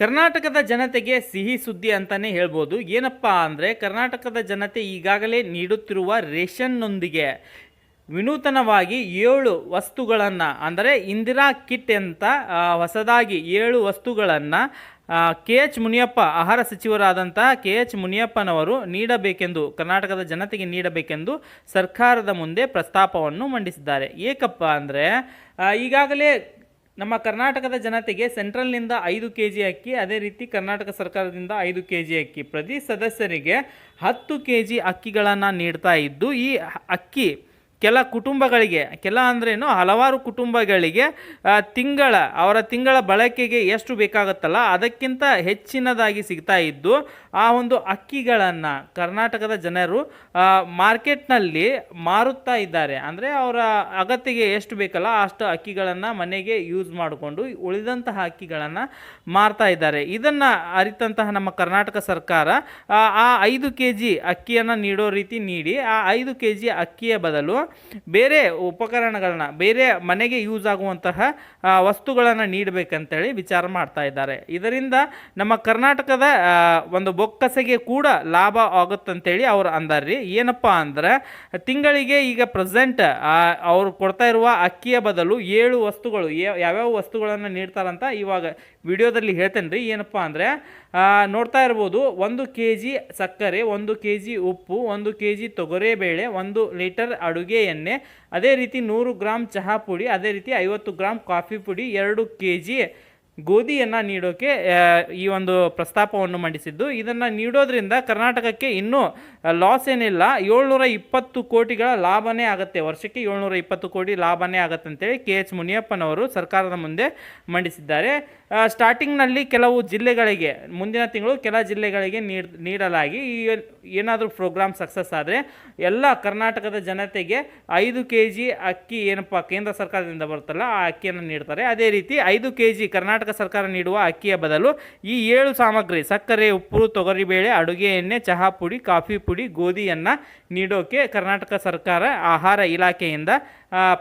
ಕರ್ನಾಟಕದ ಜನತೆಗೆ ಸಿಹಿ ಸುದ್ದಿ ಅಂತಲೇ ಹೇಳ್ಬೋದು. ಏನಪ್ಪ ಅಂದರೆ ಕರ್ನಾಟಕದ ಜನತೆ ಈಗಾಗಲೇ ನೀಡುತ್ತಿರುವ ರೇಷನ್ನೊಂದಿಗೆ ವಿನೂತನವಾಗಿ ಏಳು ವಸ್ತುಗಳನ್ನು, ಅಂದರೆ ಇಂದಿರಾ ಕಿಟ್ ಅಂತ ಹೊಸದಾಗಿ ಏಳು ವಸ್ತುಗಳನ್ನು ಕೆ ಎಚ್ ಮುನಿಯಪ್ಪ, ಆಹಾರ ಸಚಿವರಾದಂಥ ಕೆ ಎಚ್ ಮುನಿಯಪ್ಪನವರು ನೀಡಬೇಕೆಂದು, ಕರ್ನಾಟಕದ ಜನತೆಗೆ ನೀಡಬೇಕೆಂದು ಸರ್ಕಾರದ ಮುಂದೆ ಪ್ರಸ್ತಾಪವನ್ನು ಮಂಡಿಸಿದ್ದಾರೆ. ಏಕಪ್ಪ ಅಂದರೆ ಈಗಾಗಲೇ ನಮ್ಮ ಕರ್ನಾಟಕದ ಜನತೆಗೆ ಸೆಂಟ್ರಲ್ನಿಂದ ಐದು ಕೆ ಜಿ ಅಕ್ಕಿ, ಅದೇ ರೀತಿ ಕರ್ನಾಟಕ ಸರ್ಕಾರದಿಂದ ಐದು ಕೆ ಜಿ ಅಕ್ಕಿ. ಪ್ರತಿ ಸದಸ್ಯರಿಗೆ ಹತ್ತು ಕೆ ಜಿ ಅಕ್ಕಿಗಳನ್ನು ನೀಡ್ತಾ ಇದ್ದು, ಈ ಅಕ್ಕಿ ಕೆಲ ಕುಟುಂಬಗಳಿಗೆ, ಕೆಲ ಅಂದ್ರೇನು ಹಲವಾರು ಕುಟುಂಬಗಳಿಗೆ ತಿಂಗಳ, ಅವರ ತಿಂಗಳ ಬಳಕೆಗೆ ಎಷ್ಟು ಬೇಕಾಗುತ್ತಲ್ಲ, ಅದಕ್ಕಿಂತ ಹೆಚ್ಚಿನದಾಗಿ ಸಿಗ್ತಾ ಇದ್ದು, ಆ ಒಂದು ಅಕ್ಕಿಗಳನ್ನು ಕರ್ನಾಟಕದ ಜನರು ಮಾರ್ಕೆಟ್ನಲ್ಲಿ ಮಾರುತ್ತಾ ಇದ್ದಾರೆ. ಅಂದರೆ ಅವರ ಅಗತ್ಯಗೆ ಎಷ್ಟು ಬೇಕಲ್ಲ ಅಷ್ಟು ಅಕ್ಕಿಗಳನ್ನು ಮನೆಗೆ ಯೂಸ್ ಮಾಡಿಕೊಂಡು ಉಳಿದಂತಹ ಅಕ್ಕಿಗಳನ್ನು ಮಾರ್ತಾ ಇದ್ದಾರೆ. ಇದನ್ನು ಅರಿತಂತಹ ನಮ್ಮ ಕರ್ನಾಟಕ ಸರ್ಕಾರ, ಆ ಐದು ಕೆ ಜಿ ಅಕ್ಕಿಯನ್ನು ನೀಡೋ ರೀತಿ ನೀಡಿ, ಆ ಐದು ಕೆ ಜಿ ಅಕ್ಕಿಯ ಬದಲು ಬೇರೆ ಉಪಕರಣಗಳನ್ನ, ಬೇರೆ ಮನೆಗೆ ಯೂಸ್ ಆಗುವಂತಹ ವಸ್ತುಗಳನ್ನು ನೀಡಬೇಕಂತೇಳಿ ವಿಚಾರ ಮಾಡ್ತಾ ಇದ್ದಾರೆ. ಇದರಿಂದ ನಮ್ಮ ಕರ್ನಾಟಕದ ಒಂದು ಬೊಕ್ಕಸೆಗೆ ಕೂಡ ಲಾಭ ಆಗುತ್ತಂತೇಳಿ ಅವ್ರು ಅಂದಾರ್ರಿ ಏನಪ್ಪ ಅಂದ್ರೆ, ತಿಂಗಳಿಗೆ ಈಗ ಪ್ರೆಸೆಂಟ್ ಅವರು ಕೊಡ್ತಾ ಇರುವ ಅಕ್ಕಿಯ ಬದಲು ಏಳು ವಸ್ತುಗಳು ಯಾವ್ಯಾವ ವಸ್ತುಗಳನ್ನು ನೀಡ್ತಾರಂತ ಇವಾಗ ವಿಡಿಯೋದಲ್ಲಿ ಹೇಳ್ತೇನೆ ರೀ ಏನಪ್ಪ ಅಂದರೆ ನೋಡ್ತಾ ಇರ್ಬೋದು, ಒಂದು ಕೆ ಜಿ ಸಕ್ಕರೆ, ಒಂದು ಕೆ ಜಿ ಉಪ್ಪು, ಒಂದು ಕೆ ಜಿ ತೊಗರೆಬೇಳೆ, ಒಂದು ಲೀಟರ್ ಅಡುಗೆ ಎಣ್ಣೆ, ಅದೇ ರೀತಿ ನೂರು ಗ್ರಾಮ್ ಚಹಾ ಪುಡಿ, ಅದೇ ರೀತಿ ಐವತ್ತು ಗ್ರಾಮ್ ಕಾಫಿ ಪುಡಿ, ಎರಡು ಕೆ ಜಿ ಗೋಧಿಯನ್ನು ನೀಡೋಕೆ ಈ ಒಂದು ಪ್ರಸ್ತಾಪವನ್ನು ಮಂಡಿಸಿದ್ದು. ಇದನ್ನು ನೀಡೋದ್ರಿಂದ ಕರ್ನಾಟಕಕ್ಕೆ ಇನ್ನೂ ಲಾಸ್ ಏನಿಲ್ಲ. ಏಳ್ನೂರ ಇಪ್ಪತ್ತು ಕೋಟಿಗಳ ಲಾಭನೇ ಆಗುತ್ತೆ. ವರ್ಷಕ್ಕೆ ಏಳ್ನೂರ ಇಪ್ಪತ್ತು ಕೋಟಿ ಲಾಭನೇ ಆಗುತ್ತೆ ಅಂತೇಳಿ ಕೆ ಎಚ್ ಮುನಿಯಪ್ಪನವರು ಸರ್ಕಾರದ ಮುಂದೆ ಮಂಡಿಸಿದ್ದಾರೆ. ಸ್ಟಾರ್ಟಿಂಗ್ನಲ್ಲಿ ಕೆಲವು ಜಿಲ್ಲೆಗಳಿಗೆ, ಮುಂದಿನ ತಿಂಗಳು ಕೆಲ ಜಿಲ್ಲೆಗಳಿಗೆ ನೀಡ್, ನೀಡಲಾಗಿ ಈ ಏನಾದರೂ ಪ್ರೋಗ್ರಾಮ್ ಸಕ್ಸಸ್ ಆದರೆ ಎಲ್ಲ ಕರ್ನಾಟಕದ ಜನತೆಗೆ ಐದು ಕೆ ಜಿ ಅಕ್ಕಿ ಏನಪ್ಪ, ಕೇಂದ್ರ ಸರ್ಕಾರದಿಂದ ಬರುತ್ತಲ್ಲ, ಆ ಅಕ್ಕಿಯನ್ನು ನೀಡ್ತಾರೆ. ಅದೇ ರೀತಿ ಐದು ಕೆ ಜಿ ಕರ್ನಾಟಕ ಸರ್ಕಾರ ನೀಡುವ ಅಕ್ಕಿಯ ಬದಲು ಈ ಏಳು ಸಾಮಗ್ರಿ ಸಕ್ಕರೆ, ಉಪ್ಪು, ತೊಗರಿಬೇಳೆ, ಅಡುಗೆ ಎಣ್ಣೆ, ಚಹಾ ಪುಡಿ, ಕಾಫಿ ಪುಡಿ, ಗೋಧಿಯನ್ನು ನೀಡೋಕೆ ಕರ್ನಾಟಕ ಸರ್ಕಾರ ಆಹಾರ ಇಲಾಖೆಯಿಂದ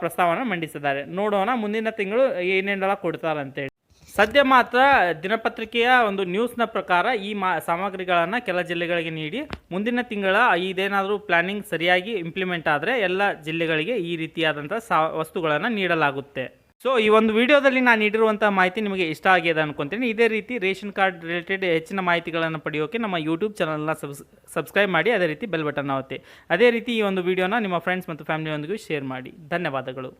ಪ್ರಸ್ತಾವನೆ ಮಂಡಿಸಿದ್ದಾರೆ. ನೋಡೋಣ ಮುಂದಿನ ತಿಂಗಳು ಏನೇನೆಲ್ಲ ಕೊಡ್ತಾರಂತೇಳಿ. ಸದ್ಯ ಮಾತ್ರ ದಿನಪತ್ರಿಕೆಯ ಒಂದು ನ್ಯೂಸ್ನ ಪ್ರಕಾರ ಈ ಮಾ, ಸಾಮಗ್ರಿಗಳನ್ನು ಕೆಲ ಜಿಲ್ಲೆಗಳಿಗೆ ನೀಡಿ ಮುಂದಿನ ತಿಂಗಳ ಇದೇನಾದರೂ ಪ್ಲಾನಿಂಗ್ ಸರಿಯಾಗಿ ಇಂಪ್ಲಿಮೆಂಟ್ ಆದರೆ ಎಲ್ಲ ಜಿಲ್ಲೆಗಳಿಗೆ ಈ ರೀತಿಯಾದಂಥ ಸಾ, ವಸ್ತುಗಳನ್ನು ನೀಡಲಾಗುತ್ತೆ. ಸೊ ಈ ಒಂದು ವಿಡಿಯೋದಲ್ಲಿ ನಾನು ನೀಡಿರುವಂಥ ಮಾಹಿತಿ ನಿಮಗೆ ಇಷ್ಟ ಆಗಿದೆ ಅನ್ಕೊಂತೀನಿ. ಇದೇ ರೀತಿ ರೇಷನ್ ಕಾರ್ಡ್ ರಿಲೇಟೆಡ್ ಹೆಚ್ಚಿನ ಮಾಹಿತಿಗಳನ್ನು ಪಡೆಯೋಕೆ ನಮ್ಮ ಯೂಟ್ಯೂಬ್ ಚಾನಲ್ನ ಸಬ್ಸ್ ಸಬ್ಸ್ಕ್ರೈಬ್ ಮಾಡಿ, ಅದೇ ರೀತಿ ಬೆಲ್ ಬಟನ್ ಒತ್ತಿ. ಅದೇ ರೀತಿ ಈ ಒಂದು ವಿಡಿಯೋನ ನಿಮ್ಮ ಫ್ರೆಂಡ್ಸ್ ಮತ್ತು ಫ್ಯಾಮಿಲಿಯೊಂದಿಗೂ ಶೇರ್ ಮಾಡಿ. ಧನ್ಯವಾದಗಳು.